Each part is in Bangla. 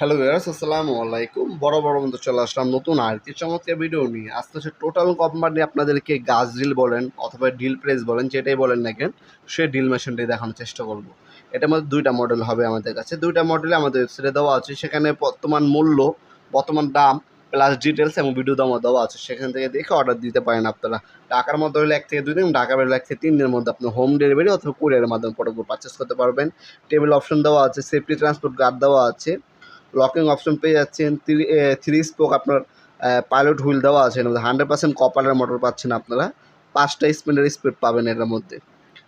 হ্যালো ভিউয়ার্স আসসালামু আলাইকুম। বড় বড় মতো চলে আসলাম নতুন আর কি চমৎকার ভিডিও নিয়ে। আস্তে আস্তে টোটাল কোম্পানি আপনাদেরকে গাছ ডিল বলেন অথবা ডিল প্রেস বলেন, যেটাই বলেন না কেন, সেই ডিল মেশিনটাই দেখানোর চেষ্টা করব। এটার মধ্যে দুইটা মডেল হবে আমাদের কাছে। দুইটা মডেলে আমাদের ওয়েবসাইটে দেওয়া আছে। সেখানে বর্তমান মূল্য, বর্তমান দাম প্লাস ডিটেলস এবং ভিডিও দামও দেওয়া আছে। সেখান থেকে দেখে অর্ডার দিতে পারেন আপনারা। ঢাকার মধ্যে হলে এক থেকে দুই দিন, ঢাকার বাইরে এক থেকে তিন দিনের মধ্যে আপনি হোম ডেলিভারি অথবা কুরিয়ারের মাধ্যমে প্রোডাক্টগুলো পারচেস করতে পারবেন। টেবিল অপশন দেওয়া আছে সেফটি ট্রান্সপোর্ট গার্ড দেওয়া আছে। লকিং অপশন পেয়ে যাচ্ছেন। থ্রি থ্রি স্পোক আপনার পাইলট হুইল দেওয়া আছে। এর মধ্যে হান্ড্রেড পার্সেন্ট কপারের মোটর পাচ্ছেন আপনারা। পাঁচটা স্পিডের স্পিড পাবেন এটার মধ্যে।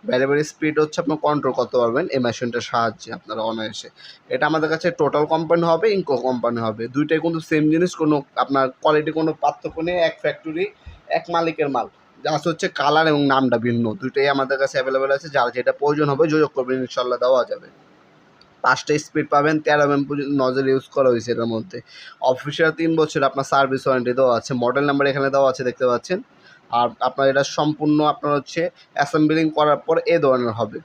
ভ্যারিয়েবল স্পিড হচ্ছে আপনার কন্ট্রোল করতে পারবেন। এই মেশিনটার সাহায্যে আপনারা অনায়াসে। এটা আমাদের কাছে টোটাল কোম্পানি হবে ইনকো কোম্পানি হবে। দুইটাই কিন্তু সেম জিনিস। কোনো আপনার কোয়ালিটি কোনো পার্থক্য নেই। এক ফ্যাক্টরি এক মালিকের মাল। জাস্ট হচ্ছে কালার এবং নামটা ভিন্ন। দুইটাই আমাদের কাছে অ্যাভেলেবেল আছে। যার যেটা প্রয়োজন হবে যোগাযোগ করবেন। ইনশাল্লাহ দেওয়া যাবে। পাঁচটা স্পিড পাবেন, তেরো এম নজর ইউজ করা হয়েছে এটার মধ্যে। অফিসিয়াল তিন বছর আপনার সার্ভিস ওয়ারেন্টি দেওয়া আছে। মডেল নাম্বার এখানে দেওয়া আছে, দেখতে পাচ্ছেন। আর আপনার এটা সম্পূর্ণ আপনার হচ্ছে অ্যাসেম্বলিং করার পর এ ধরনের হবে।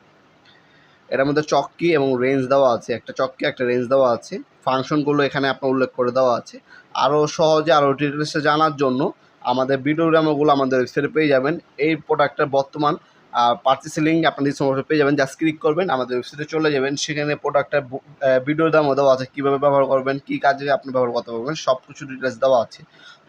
এটার মধ্যে চক্কি এবং রেঞ্জ দেওয়া আছে, একটা চক্কি, একটা রেঞ্জ দেওয়া আছে। ফাংশনগুলো এখানে আপনার উল্লেখ করে দেওয়া আছে। আরও সহজে আরও ডিটেলসে জানার জন্য আমাদের ভিডিওগ্রামগুলো আমাদের ওয়েবসাইটে পেয়ে যাবেন। এই প্রোডাক্টের বর্তমান পার্চেসিং লিঙ্ক আপনাদের ডিসক্রিপশনে পেয়ে যাবেন। জাস্ট ক্লিক করবেন, আমাদের ওয়েবসাইটে চলে যাবেন। সেখানে প্রোডাক্টের ভিডিও দামও দেওয়া আছে। কীভাবে ব্যবহার করবেন, কী কাজে আপনি ব্যবহার করতে পারবেন সব কিছু ডিটেলস দেওয়া আছে।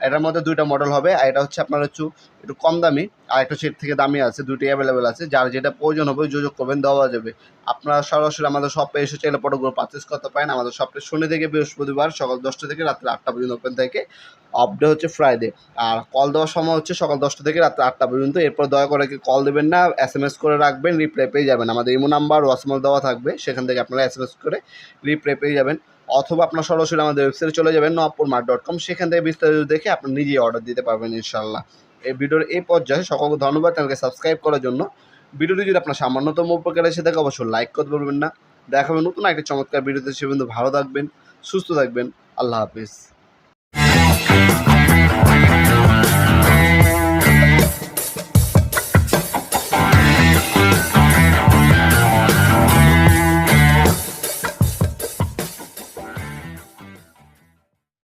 এটার মধ্যে দুইটা মডেল হবে, আর এটা হচ্ছে আপনার হচ্ছে একটু কম দামি, আর একটা সেট থেকে দামি আছে দুটি অ্যাভেলেবেল আছে। যার যেটা প্রয়োজন হবে যোগাযোগ করবেন, দেওয়া যাবে। আপনারা সরাসরি আমাদের শপে এসে চাইলে প্রোডাক্টগুলো পারচেস করতে পারেন। আমাদের শপে শনি থেকে বৃহস্পতিবার সকাল দশটা থেকে রাত্রে আটটা পর্যন্ত ওপেন থাকে। অফ ডে হচ্ছে ফ্রাইডে আর কল দেওয়ার সময় হচ্ছে সকাল দশটা থেকে রাত্রে আটটা পর্যন্ত। এরপর দয়া করে কল দেবেন না এস এম এস করে রাখবেন রিপ্লাই পেয়ে যাবেন। আমাদের ইমো নাম্বার ওয়াসমাল দেওয়া থাকবে। সেখান থেকে আপনারা এস এম এস করে রিপ্লাই পেয়ে যাবেন। অথবা আপনার সরাসরি আমাদের ওয়েবসাইটে চলে যাবেন নপুর মার্ট ডট কম সেখান থেকে বিস্তারিত দেখে আপনি নিজেই অর্ডার দিতে পারবেন ইনশাল্লাহ এই ভিডিওর এই পর্যায়ে সকলকে ধন্যবাদ, চ্যানেলকে সাবস্ক্রাইব করার জন্য। ভিডিওটি যদি আপনার সামান্যতম উপকার এসে থাকে, অবশ্যই লাইক করতে পারবেন না। দেখাবেন নতুন একটা চমৎকার ভিডিওতে। সে কিন্তু ভালো থাকবেন, সুস্থ থাকবেন। আল্লাহ হাফিজ।